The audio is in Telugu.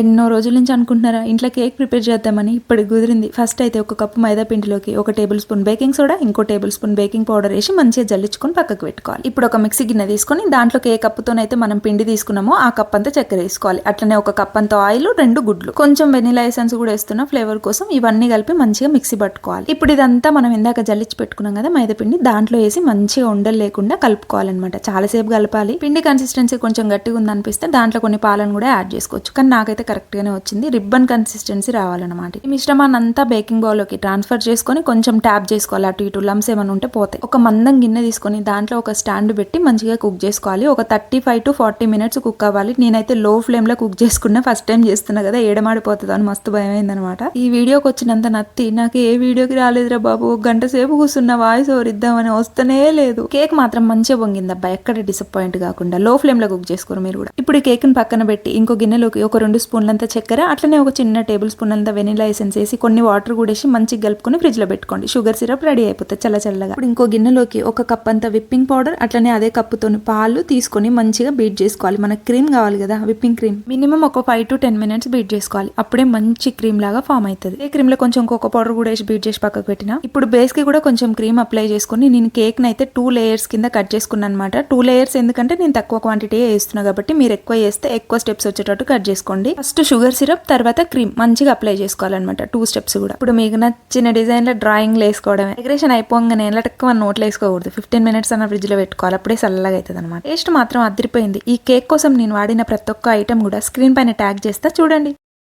ఎన్నో రోజుల నుంచి అనుకుంటున్నారా ఇంట్లో కేక్ ప్రిపేర్ చేద్దామని ఇప్పుడు కుదిరింది. ఫస్ట్ అయితే ఒక కప్పు మైదా పిండిలోకి ఒక టేబుల్ స్పూన్ బేకింగ్ సోడా ఇంకో టేబుల్ స్పూన్ బేకింగ్ పౌడర్ వేసి మంచిగా జల్లించుకొని పక్కకు పెట్టుకోవాలి. ఇప్పుడు ఒక మిక్సీ గిన్నె తీసుకొని దాంట్లోకి ఏ కప్పుతోనైతే మనం పిండి తీసుకున్నామో ఆ కప్ అంతా చక్కెర వేసుకోవాలి. అట్లనే ఒక కప్ అంత ఆయిల్ రెండు గుడ్లు. కొంచెం వెనిలా ఎసెన్స్ కూడా వేస్తున్న ఫ్లేవర్ కోసం ఇవన్నీ కలిపి మంచిగా మిక్సీ పట్టుకోవాలి. ఇప్పుడు ఇదంతా మనం ఇందాక జల్లించి పెట్టుకున్నాం కదా మైదా పిండి దాంట్లో వేసి మంచిగా ఉండలు లేకుండా కలుపుకోవాలన్నమాట. చాలాసేపు కలపాలి. పిండి కన్సిస్టెన్సీ కొంచెం గట్టిగా ఉందనిపిస్తే దాంట్లో కొన్ని పాలను కూడా యాడ్ చేసుకోవచ్చు. కానీ నాకైతే కరెక్ట్ గానే వచ్చింది. రిబ్బన్ కన్సిస్టెన్సీ రావాలన్నమాట. ఈ మిశ్రమాన్ని అంతా బేకింగ్ బౌల్లోకి ట్రాన్స్ఫర్ చేసుకొని కొంచెం ట్యాప్ చేసుకోవాలి. అటు ఇటు లమ్స్ ఏమైనా ఉంటే పోతాయి. ఒక మందం గిన్నె తీసుకొని దాంట్లో ఒక స్టాండ్ పెట్టి మంచిగా కుక్ చేసుకోవాలి. ఒక thirty five to forty minutes cook అవ్వాలి. నేనైతే లో ఫ్లేమ్లో కుక్ చేసుకున్నా. ఫస్ట్ టైం చేస్తున్నా కదా ఏడమాడిపోతుంది అని మస్తు భయం అయిందనమాట ఈ వీడియోకి వచ్చినంత నత్తి నాకు ఏ వీడియోకి రాలేదురా బాబు. ఒక గంట సేపు కూర్చున్న వాయిస్ ఓవర్ ఇద్దామని వస్తూనే లేదు. కేక్ మాత్రం మంచిగా పొంగింది అబ్బా. ఎక్కడ డిసప్పాయింట్ కాకుండా. లో ఫ్లేమ్లో కుక్ చేసుకోరు మీరు కూడా. ఇప్పుడు ఈ పక్కన పెట్టి ఇంకో గిన్నెలోకి ఒక రెండు స్పూన్ స్పూన్లంత చక్కెర అట్లనే ఒక చిన్న టేబుల్ స్పూన్ అంత వెనిలా ఎసెన్స్ వేసి కొన్ని వాటర్ కూడా వేసి మంచిగా కలుపుకొని ఫ్రిడ్జ్లో పెట్టుకోండి. షుగర్ సిరప్ రెడీ అయిపోతుంది చల్ల చల్లగా. ఇప్పుడు ఇంకో గిన్నెలోకి ఒక కప్ అంత విప్పింగ్ పౌడర్ అట్లనే అదే కప్పుతో పాలు తీసుకొని మంచిగా బీట్ చేసుకోవాలి. మనకు క్రీమ్ కావాలి కదా విప్పింగ్ క్రీమ్. మినిమం ఒక five to ten minutes beat చేసుకోవాలి. అప్పుడే మంచి క్రీమ్ లాగా ఫామ్ అవుతుంది ఈ క్రీమ్లో కొంచెం కోకో పౌడర్ కూడా వేసి బీట్ చేసి పక్కకు పెట్టిన. ఇప్పుడు బేస్కి కూడా కొంచెం క్రీమ్ అప్లై చేసుకొని నేను కేక్ అయితే టూ లేయర్స్ కింద కట్ చేసుకున్నాను అనమాట టూ లేయర్స్ ఎందుకంటే నేను తక్కువ క్వాంటిటీ వేస్తున్నా కాబట్టి మీరు ఎక్కువ వేస్తే ఎక్కువ స్టెప్స్ వచ్చేటట్టు కట్ చేసుకోండి. ఫస్ట్ షుగర్ సిరప్ తర్వాత క్రీమ్. మంచిగా అప్లై చేసుకోవాలన్నమాట. టూ స్టెప్స్ కూడా. ఇప్పుడు మీకు నచ్చిన డిజైన్లో డ్రాయింగ్ వేసుకోవడమే. డెకరేషన్ అయిపోగానే ఎలా తక్కువ నోట్లు వేసుకోకూడదు. ఫిఫ్టీన్ మినిట్స్ అన్న ఫ్రిడ్జ్లో పెట్టుకోవాలి. అప్పుడే చల్లగా అవుతుంది అనమాట టేస్ట్ మాత్రం అదిరిపోయింది. ఈ కేక్ కోసం నేను వాడిన ప్రతి ఒక్క ఐటమ్ కూడా స్క్రీన్ పైన ట్యాగ్ చేస్తా చూడండి.